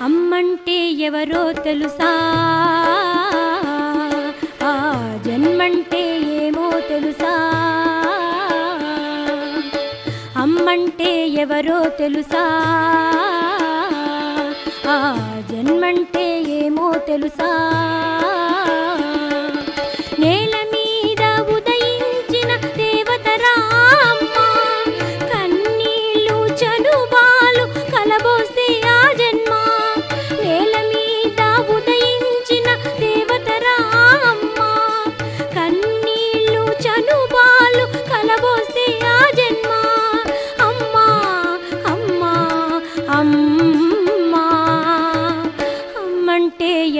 అమ్మంటే ఎవరో తెలుసా? ఆ జన్మంటే ఏమో తెలుసా? అమ్మంటే ఎవరో తెలుసా? ఆ జన్మంటే ఏమో తెలుసా?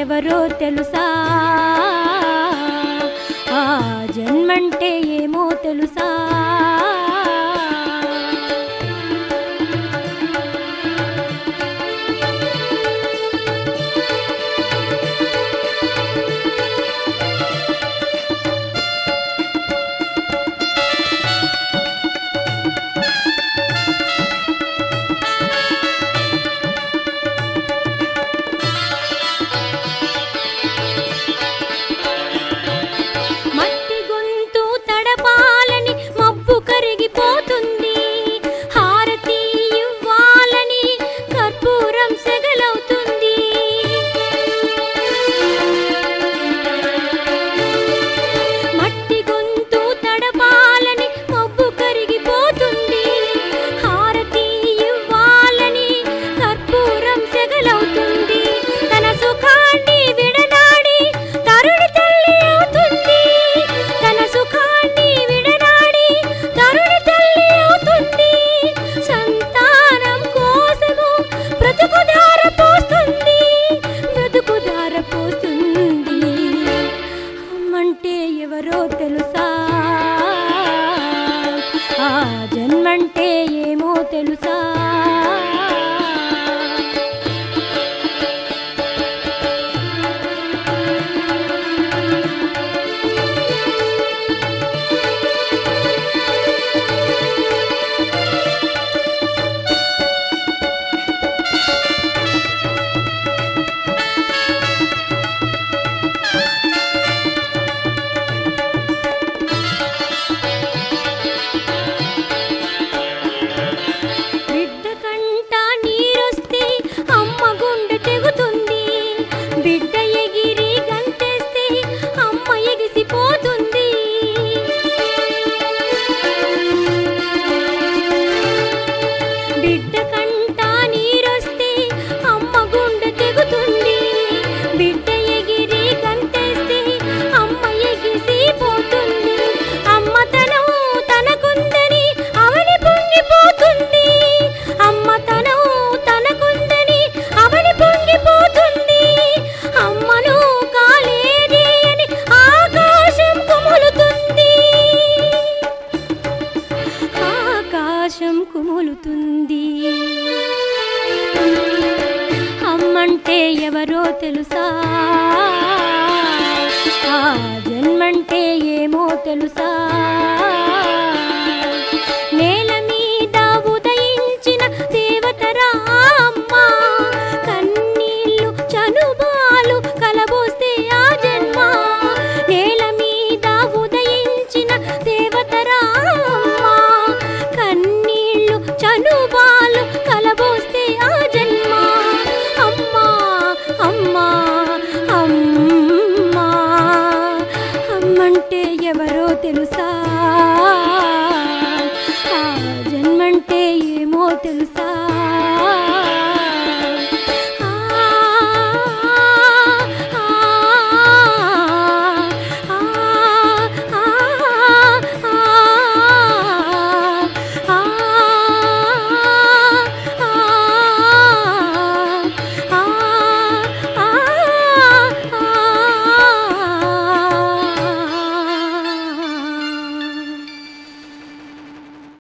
ఎవరో తెలుసా? ఆ జన్మంటే ఏమో తెలుసా? జన్మంటే ఆకాశం కుములుతుంది. అమ్మంటే ఎవరో తెలుసా? ఆ జన్మంటే ఏమో తెలుసా?